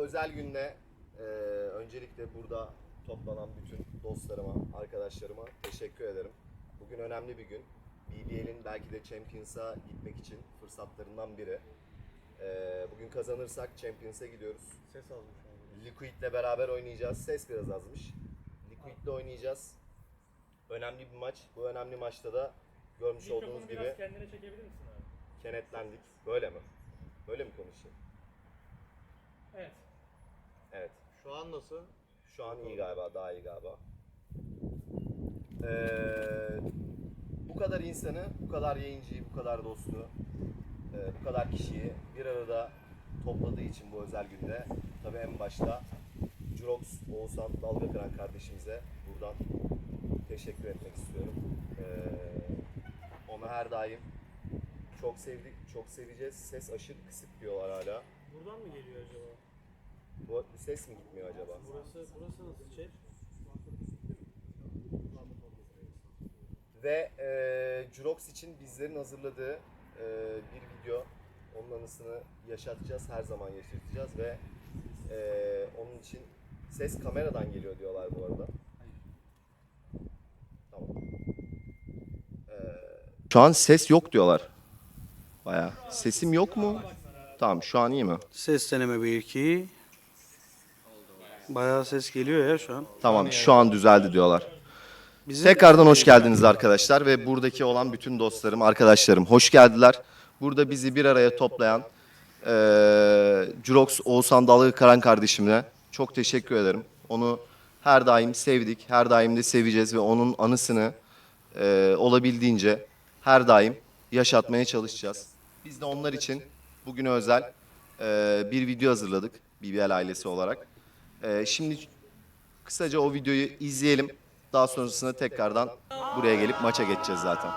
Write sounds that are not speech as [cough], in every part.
özel günde e, öncelikle burada toplanan bütün dostlarıma, arkadaşlarıma teşekkür ederim. Bugün önemli bir gün. BBL'in belki de Champions'a gitmek için fırsatlarından biri. E, bugün kazanırsak Champions'a gidiyoruz. Ses an. Liquid'le beraber oynayacağız. Ses biraz azmış. Liquid'le oynayacağız. Önemli bir maç. Bu önemli maçta da görmüş olduğunuz Mikrofonu gibi biraz kendine çekebilir misin abi? kenetlendik. Böyle mi? Böyle mi konuşayım? Evet. Evet. Şu an nasıl? Şu an iyi galiba, daha iyi galiba. Ee, bu kadar insanı, bu kadar yayıncıyı, bu kadar dostu, e, bu kadar kişiyi bir arada topladığı için bu özel günde tabii en başta Jurox Oğuzhan Dalga Kıran kardeşimize buradan teşekkür etmek istiyorum. Ee, onu her daim çok sevdik, çok seveceğiz. Ses aşırı kısık diyorlar hala. Buradan mı geliyor acaba? Bu ses mi gitmiyor acaba? Burası burası nasıl şey? Ve e, Jurox için bizlerin hazırladığı e, bir video. Onun anısını yaşatacağız, her zaman yaşatacağız ve e, onun için ses kameradan geliyor diyorlar bu arada. Tamam. E, şu an ses yok diyorlar. Baya. Sesim yok mu? Tamam, şu an iyi mi? Ses deneme 1 2. Bayağı ses geliyor ya şu an. Tamam, şu an düzeldi diyorlar. Bizim Tekrardan hoş geldiniz arkadaşlar ve buradaki olan bütün dostlarım, arkadaşlarım hoş geldiler. Burada bizi bir araya toplayan eee Jurox Oğuzhan Dalga Karan kardeşimle çok teşekkür ederim. Onu her daim sevdik, her daim de seveceğiz ve onun anısını eee, olabildiğince her daim yaşatmaya çalışacağız. Biz de onlar için bugüne özel eee, bir video hazırladık BBL ailesi olarak. Eee, şimdi kısaca o videoyu izleyelim. Daha sonrasında tekrardan buraya gelip maça geçeceğiz zaten.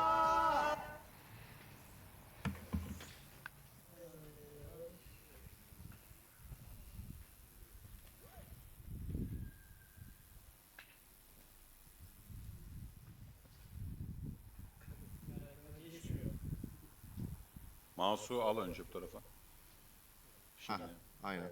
Mouse'u al önce bu tarafa. Ha, aynen.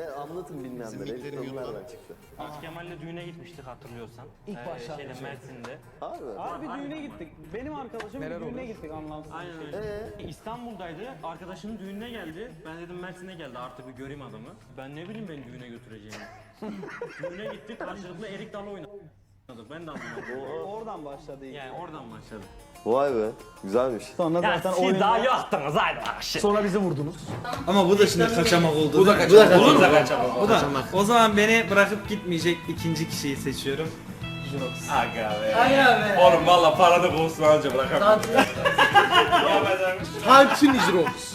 Anlatın Bizim bilmeyenlere. miklerim çıktı? Biz Kemal'le düğüne gitmiştik hatırlıyorsan. İlk ee, başlangıç. şeyde Mersin'de. Abi. Abi bir düğüne gittik. Benim arkadaşım bir düğüne gittik anlamsız. Aynen öyle. İstanbul'daydı. Arkadaşının düğününe geldi. Ben dedim Mersin'e geldi artık bir göreyim adamı. Ben ne bileyim beni düğüne götüreceğini. [laughs] düğüne gittik karşılıklı Erik Dalı oynadık. Ben de anlamadım. Oradan başladı. ilk. Yani oradan başladı. Vay be. Güzelmiş. Sonra Ya zaten siz daha yoktunuz haydi bak şimdi. Sonra bizi vurdunuz. Ama bu da şimdi kaçamak oldu. Bu da kaçamak. Olur mu? Bu da. O zaman beni bırakıp gitmeyecek ikinci kişiyi seçiyorum. Aga be. Oğlum valla paranı bulsun anca bırakamam. Hepsini Jirox.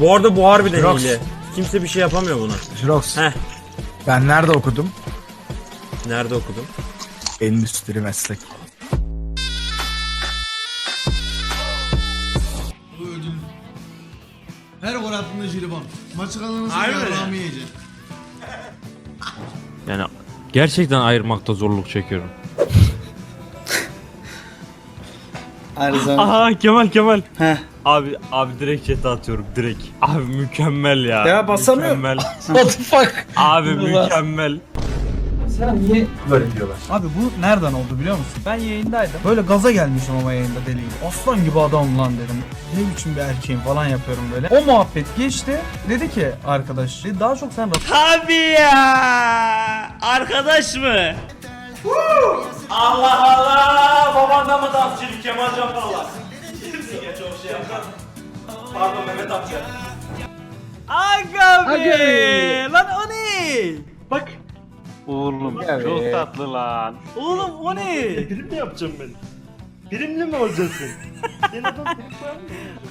Bu arada bu harbiden hile. Kimse bir şey yapamıyor buna. Jirox. Heh. Ben nerede okudum? Nerede okudun? Endüstri meslek. Her gol attığında jelibon. Maçı kazanırsa yarrağımı yiyecek. Yani gerçekten ayırmakta zorluk çekiyorum. Zaman. Aha Kemal Kemal. Heh. Abi abi direkt chat'e atıyorum direkt. Abi mükemmel ya. Ya basamıyorum. Mükemmel. [laughs] What the fuck? Abi mükemmel. Abi bu nereden oldu biliyor musun? Ben yayındaydım. Böyle gaza gelmişim ama yayında deli gibi. Aslan gibi adam lan dedim. Ne biçim bir erkeğim falan yapıyorum böyle. O muhabbet geçti. Dedi ki arkadaş daha çok sen Abi ya. Arkadaş mı? Allah Allah. Babandan mı dansçılık Kemal Can Pardon Mehmet amca. Aga be. Lan o ne? Bak. Oğlum çok tatlı lan. Oğlum o ne? Prim mi yapacağım ben? Primli mi olacaksın? [laughs]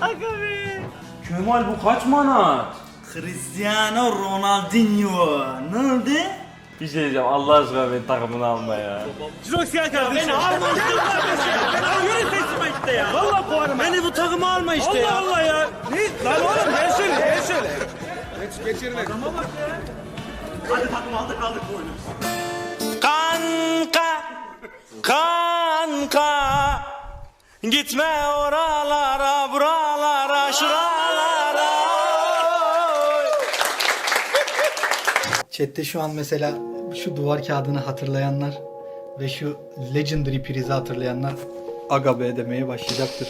Aga be. Kemal bu kaç manat? Cristiano Ronaldinho. Ne oldu? Bir şey diyeceğim Allah aşkına beni takımına alma ya. Jirox gel kardeşim. Beni alma işte kardeşim. Beni yürü seçime işte ya. Valla puanım. Beni bu takıma alma işte Allah Allah ya. Ne? Lan oğlum gel şöyle gel şöyle. Geç, geçirme. Adama bak ya. Hadi takım aldık aldık bu oyunu. Kanka. Kanka. Gitme oralara buralara şuralara. Chat'te şu an mesela şu duvar kağıdını hatırlayanlar ve şu Legendary prizi hatırlayanlar aga be demeye başlayacaktır.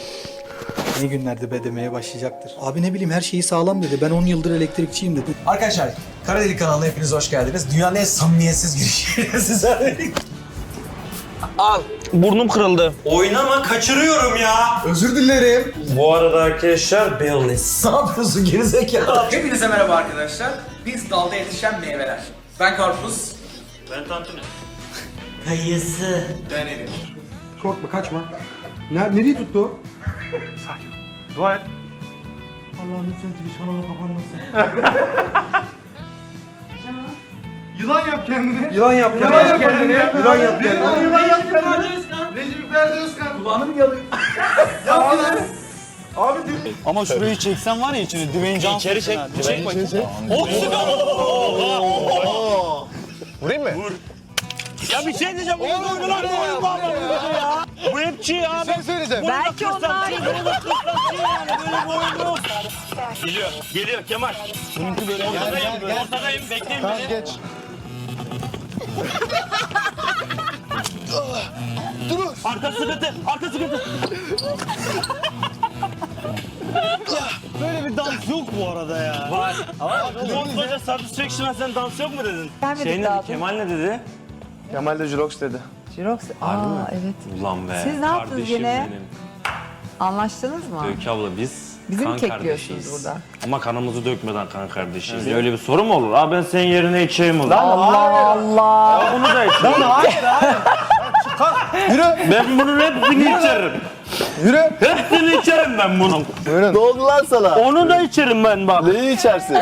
Ne günlerde be demeye başlayacaktır. Abi ne bileyim her şeyi sağlam dedi. Ben 10 yıldır elektrikçiyim dedi. Arkadaşlar Kara Delik kanalına hepiniz hoş geldiniz. Dünyanın en samimiyetsiz girişiyle [laughs] sizlerle Burnum kırıldı. Oynama kaçırıyorum ya. Özür dilerim. Bu arada arkadaşlar Baileys. Ne yapıyorsun gerizekalı? Hepinize merhaba arkadaşlar. Biz dalda yetişen meyveler. Ben karpuz. Ben tantuni. Kayısı. Korkma kaçma. Ne, nereye tuttu o? Dua et. Allah'ım lütfen Twitch kanalı kapanmasın. [laughs] Yılan yap kendini. Yılan yap kendini. Yılan yap kendini. Yılan yap kendini. Yılan yap kendini. Recep Ferdi Özkan. Kulağını mı yalıyor? [laughs] Yap lan. Abi dur. Ama şurayı çeksen var ya içine Dwayne Johnson. İçeri çek. Çek bakayım. Ya bir şey diyeceğim. Oyun oyun lan bu oyun var ya. Bu abi. Bir şey söyleyeceğim. Belki onlar. Böyle bir oyun yok. Geliyor. Geliyor Kemal. Bununki böyle. Ortadayım. Ortadayım. Bekleyin beni. Geç. Arka sıkıntı. Arka sıkıntı. Var. Ama koskoca satisfaction sen dans yok mu dedin? Şey ne dedi? Kemal ne dedi? Kemal de Jurox dedi. Jirox. Aa evet. Ulan be. Siz ne yaptınız kardeşim yine? benim. Anlaştınız mı? Öykü abla biz Bizi mi kan kekliyorsunuz kardeşiz. burada? Ama kanımızı dökmeden kan kardeşiz. Öyle bir soru mu olur? Abi ben senin yerine içeyim o zaman. Allah Allah. Bunu da içeyim. Yürü. Ben bunun hepsini içerim. Yürü. Hepsini içerim ben bunun. Ne oldu lan sana? Onu da içerim ben bak. Neyi içersin?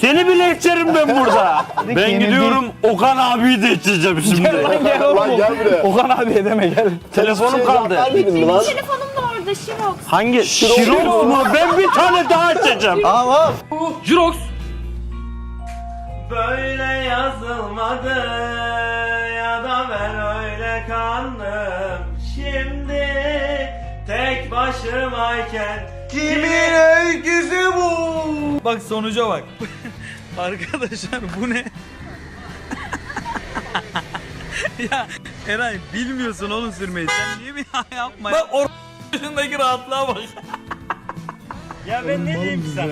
Seni bile içerim ben burada. ben gidiyorum Okan abiyi de içeceğim şimdi. lan gel buraya. Okan abi deme gel. Telefonum kaldı. Vermedin mi lan? Telefonum da orada Jirox. Hangi? Şirox mu? Ben bir tane daha içeceğim. Tamam. Jirox. Böyle yazılmadı ya da ben öyle kandım. Şimdi tek başımayken kimin öyküsü bu? Bak sonuca bak. [laughs] Arkadaşlar bu ne? [laughs] ya Eray bilmiyorsun oğlum sürmeyi. Sen niye bir yapma Bak ortasındaki [laughs] rahatlığa bak. Ya ben ne diyeyim ki sana?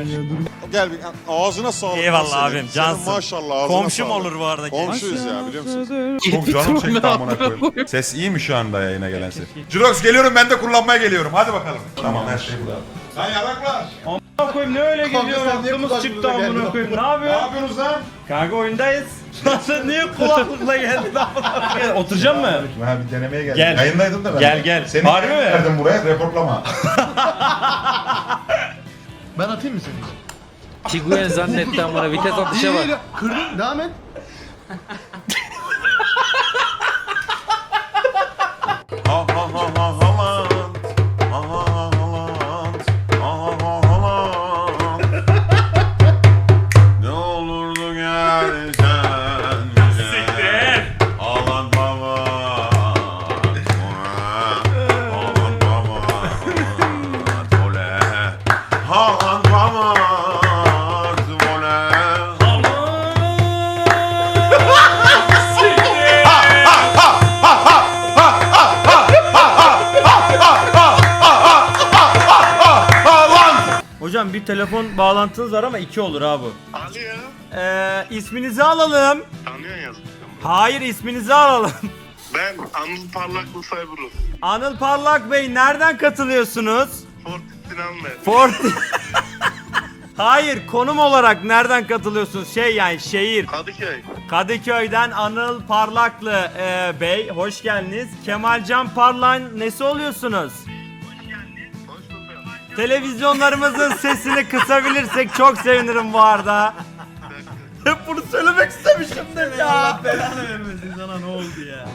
Gel bir ağzına sağlık. Eyvallah abim, cansın. Maşallah ağzına Komşum olur bu arada. Komşuyuz ya biliyor musun? Çok canım çekti amına koyayım. Ses iyi mi şu anda yayına gelen ses? Jurox geliyorum ben de kullanmaya geliyorum. Hadi bakalım. Tamam her şey burada. Lan yalaklar. koyayım ne öyle geliyor sen niye aklımız çıktı kulaklıkla amına geldin? koyayım. Ne Ne yapıyorsun? yapıyorsunuz lan? Kanka oyundayız. [laughs] Sen niye kulaklıkla geldin amına Oturacak mı? Ha bir denemeye geldim. Gel. Yayındaydım da ben. Gel, gel. Seni Harbi mi? verdim buraya reportlama. [laughs] Ben atayım mı seni? Tiguan zannetti ama vites atışa bak. Kırdın devam et. Hocam bir telefon bağlantınız var ama iki olur abi. Alo. Ee, isminizi alalım. Tanıyorsun yazık. Hayır isminizi alalım. [laughs] Ben Anıl Parlaklı Cyberus. Anıl Parlak Bey nereden katılıyorsunuz? Fort Sinan Bey. Fort. [laughs] Hayır konum olarak nereden katılıyorsunuz? Şey yani şehir. Kadıköy. Kadıköy'den Anıl Parlaklı e, Bey hoş geldiniz. Kemalcan Parlak'ın nesi oluyorsunuz? Televizyonlarımızın sesini kısabilirsek çok sevinirim bu arada. Hep bunu söylemek istemişimdir ya. Belanı vermesin sana ne oldu ya.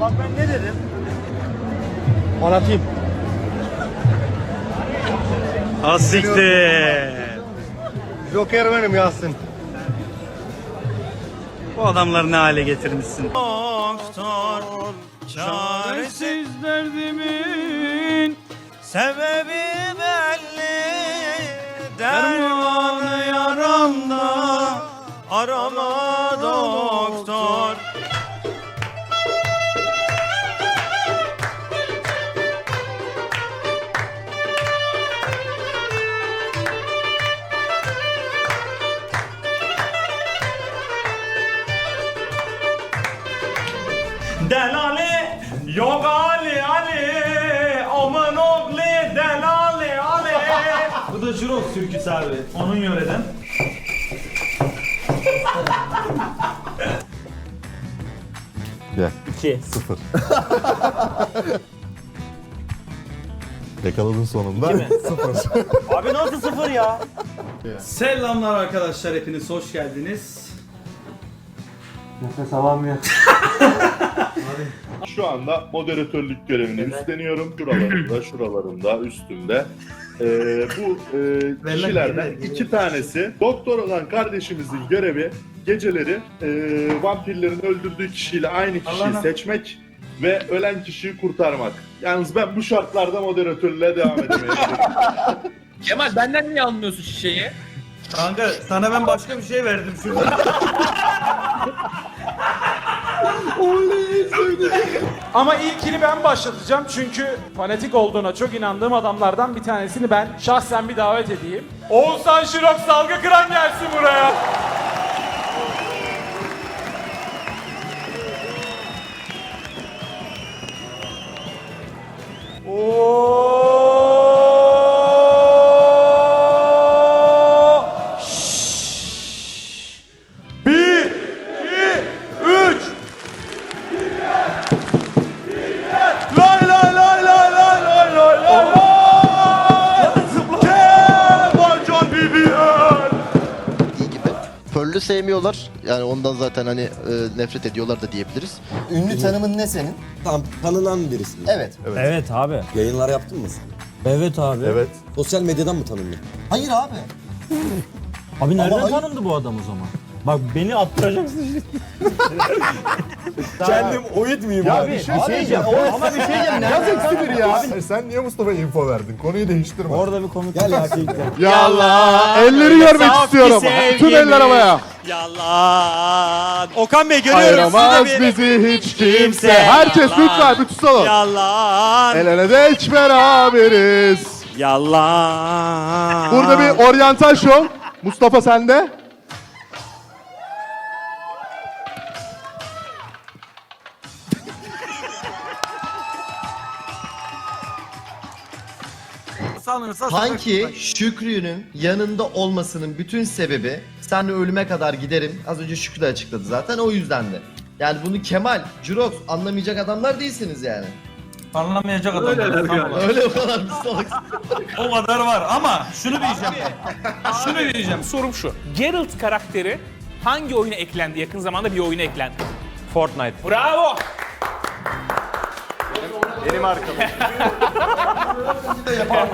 Bak ben ne dedim? Anlatayım. Asiktir. Joker benim Yasin. Bu adamları ne hale getirmişsin? Doktor, çaresiz derdimin sebebi. Dermanı yaramda arama doktor. Jurox türküsü abi onun yöreden Gel. 2 Sıfır. [laughs] Yakaladın sonunda. [laughs] Sıfır. Abi nasıl sıfır ya? Selamlar arkadaşlar hepiniz hoş geldiniz. [laughs] Şu anda moderatörlük görevini üstleniyorum. Şuralarında, şuralarında, üstümde. Ee, bu e, kişilerden iki tanesi doktor olan kardeşimizin görevi geceleri e, vampirlerin öldürdüğü kişiyle aynı kişiyi Allah'ına. seçmek ve ölen kişiyi kurtarmak. Yalnız ben bu şartlarda moderatörlüğe devam edemeyeceğim. [laughs] Kemal benden niye almıyorsun şişeyi? Kanka sana ben başka bir şey verdim şurada. [laughs] Ama ilkini ben başlatacağım çünkü fanatik olduğuna çok inandığım adamlardan bir tanesini ben şahsen bir davet edeyim. Oğuzhan Şirok Salgı Kıran gelsin buraya. Oo! Sevmiyorlar. Yani ondan zaten hani e, nefret ediyorlar da diyebiliriz. Ünlü tanımın ne senin? Tam tanınan birisi. Evet. Evet abi. Yayınlar yaptın mı sen? Evet abi. Evet. Sosyal medyadan mı tanındın? Hayır abi. Abi nereden Ama- tanındı bu adam o zaman? Bak beni attıracaksın şimdi. [laughs] Kendim oyut muyum Ya bir şey diyeceğim. Ama bir şey diyeceğim. Yaz eksidir ya. Sen niye Mustafa info verdin? Konuyu değiştirme. Orada bir komik. Gel ya. [laughs] Yallah. Elleri görmek istiyorum. Tüm eller havaya. Yalan. Okan Bey görüyorum sizi Ayıramaz de bir. bizi hiç kimse. Kimse. Herkes Yalan. lütfen bütün salon. Yalan. El ele de hiç beraberiz. Yalan. Burada bir oryantal şov. Mustafa sende. Sanırsa Sanki Şükrü'nün yanında olmasının bütün sebebi senle ölüme kadar giderim. Az önce Şükrü de açıkladı zaten o yüzden de. Yani bunu Kemal, Jurox anlamayacak adamlar değilsiniz yani. anlamayacak adam. Öyle o kadar bir salak. [laughs] O kadar var ama şunu diyeceğim. şunu diyeceğim. Sorum şu. Geralt karakteri hangi oyuna eklendi? Yakın zamanda bir oyuna eklendi. Fortnite. Bravo. [laughs]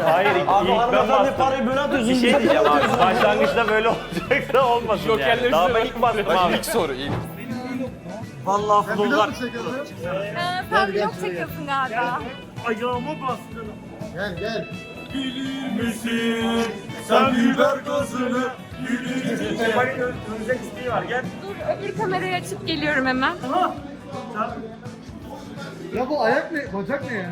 Hayır ilk, ilk ben bastım. parayı böyle atıyorsun. Bir şey diyeceğim abi. [laughs] Başlangıçta böyle olacaksa olmasın yani. Jokerleri Daha ben ilk bastım abi. İlk soru ilk. Vallahi futbollar. Sen vlog çekiyorsun galiba. Ayağıma bastın. Gel gel. misin? Sen biber gazını Kemal'in ölecek isteği var gel. Dur öbür kamerayı açıp geliyorum hemen. Ya bu ayak ne? Bacak ne ya?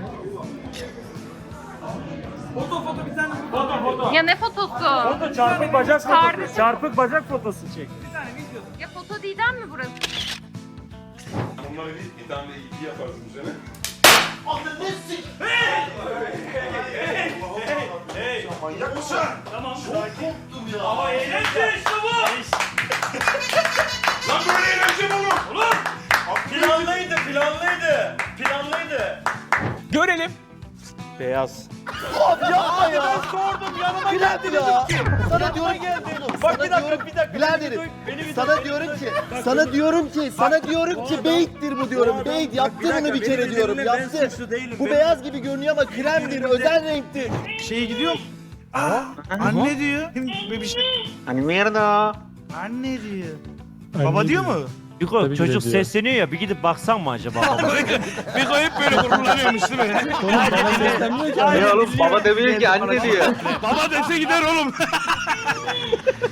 Foto foto bir tane. Foto foto. Ya ne fotosu? Foto çarpık bacak Kardeşim. fotosu. Çarpık bacak fotosu çek. Ya foto değilden mi burası? Tamam. Çok korktum ya. Ama eğlence işte bu. Lan böyle eğlence mi olur? Ulan. Planlıydı, planlıydı. Planlıydı. Görelim. Beyaz. Hop yapma ya. Ben sordum yanıma geldi ya. Sana diyorum geldi. Bak bir dakika bir dakika. Biraderim. Sana diyorum ki, sana diyorum ki, sana diyorum ki beyittir bu diyorum. Beyit yaptı bunu bir kere diyorum. Yaptı. Bu beyaz gibi görünüyor ama kremdir, özel renktir. Şeye gidiyor. Aa, anne diyor. Bir şey. Hani merda. Anne diyor. Baba diyor mu? Biko çocuk sesleniyor ya bir gidip baksan mı acaba? [laughs] Biko hep böyle gururlanıyormuş değil mi? Ne oğlum baba demiyor ki anne diyor. Baba dese gider oğlum. [laughs]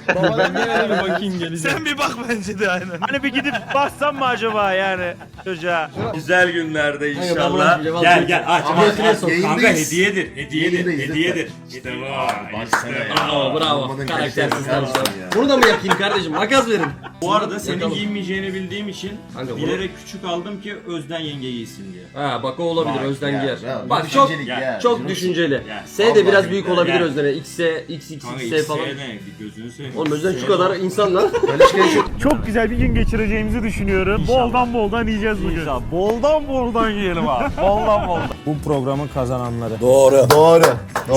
Ben bir bakayım geleceğim. Sen bir bak bence de aynen. Hani bir gidip baksan mı acaba yani çocuğa? Güzel günlerde ben inşallah. bunu Gel gel aç aç aç. Kanka Yayındayız. hediyedir. Hediyedir. Hediyedir. İşte bu. İşte bu. Bravo bravo. Karaktersiz kardeşim. Bunu da mı yakayım kardeşim? Makas verin. Bu arada senin Bakalım. giyinmeyeceğini bildiğim için Kanka bunu- bilerek küçük aldım ki Özden yenge giysin diye. Ha bak o olabilir Özden ya, giyer. ya, Bak çok düşüncelik ya. çok düşünceli. Ya, S de biraz vallahi büyük ya. olabilir Ya. Özden'e. X'e, XXX Kanka falan. Ne? Gözünü seveyim. Oğlum Özden şu kadar insan lan. Çok güzel bir gün geçireceğimizi düşünüyorum. Boldan boldan yiyeceğiz bugün. Boldan boldan yiyelim abi. [laughs] boldan boldan. Bu programın kazananları. Doğru. Doğru.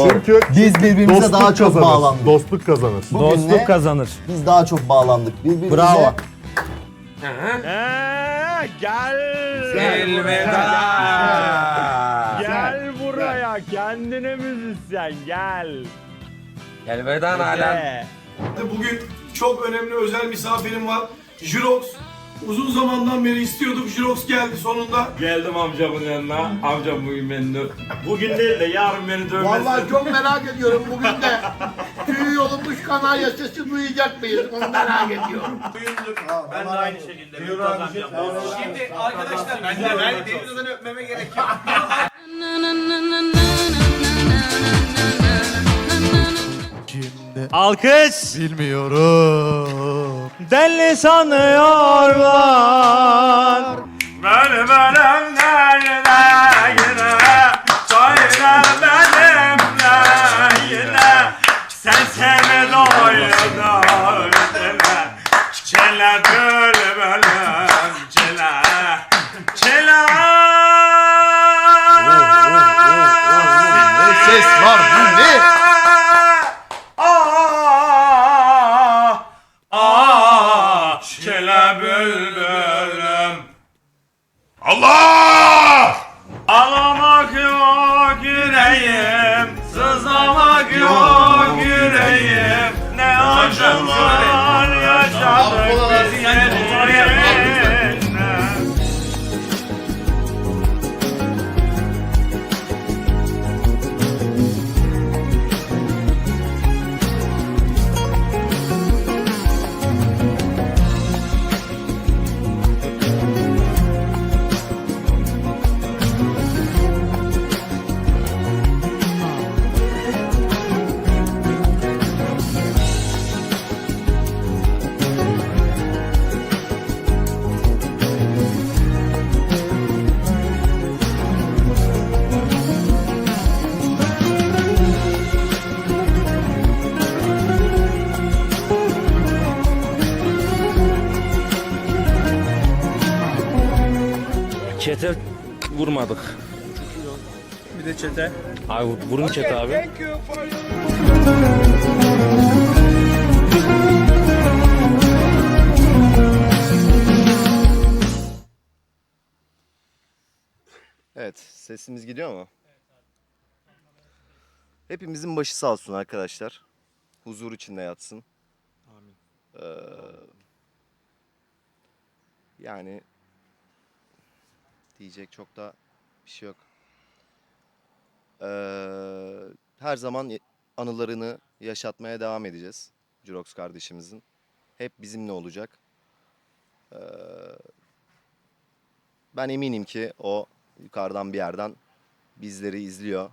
Çünkü Biz birbirimize dostluk daha çok kazanır. bağlandık. Dostluk kazanır. Bugün ne? kazanır. Biz daha çok bağlandık. Birbirimize Bravo. Ee, gel. Elveda. Gel buraya kendine müzisyen gel. Elveda alem. Bugün çok önemli özel misafirim var. Jirox. Uzun zamandan beri istiyorduk. Jirox geldi sonunda. Geldim amcamın yanına. Amcam bugün beni dö- Bugün değil de yarın beni dövmesin. çok merak ediyorum bugün de. Tüy yolunmuş kanarya sesi duyacak mıyız? Onu merak ediyorum. Ben de aynı şekilde bir kazanacağım. Şimdi arkadaşlar ben de ben Deniz'den öpmeme gerek yok. [laughs] Alkış. Bilmiyorum. Deli sanıyorlar. Benim elimden yine Söyle benimle yine Sen seni doyurdun dile Çile bülbülüm Allah! Ağlamak yok yüreğim, sızlamak yok yüreğim. Ne acılar yaşadık biz seninle. Abi vurun çete abi. Evet, sesimiz gidiyor mu? Hepimizin başı sağ olsun arkadaşlar. Huzur içinde yatsın. Amin. yani diyecek çok da bir şey yok. Ee, her zaman anılarını yaşatmaya devam edeceğiz. Jurox kardeşimizin. Hep bizimle olacak. Ee, ben eminim ki o yukarıdan bir yerden bizleri izliyor.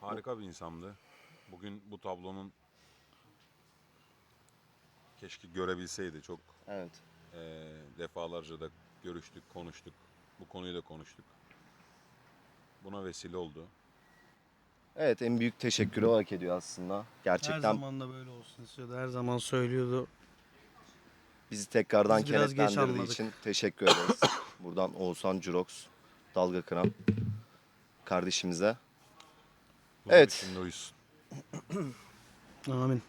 Harika bir insandı. Bugün bu tablonun keşke görebilseydi. Çok Evet. eee, defalarca da görüştük, konuştuk. Bu konuyu da konuştuk. Buna vesile oldu. Evet en büyük teşekkürü o hak ediyor aslında. Her Gerçekten zaman da böyle olsun istiyordu. Her zaman söylüyordu. bizi tekrardan Biz biraz geç kenetlendirdiği anladık. için teşekkür ederiz. [coughs] Buradan Oğuzhan Jurox, Dalga Kıran. kardeşimize. Huzur Evet. içinde uyusun. Amin.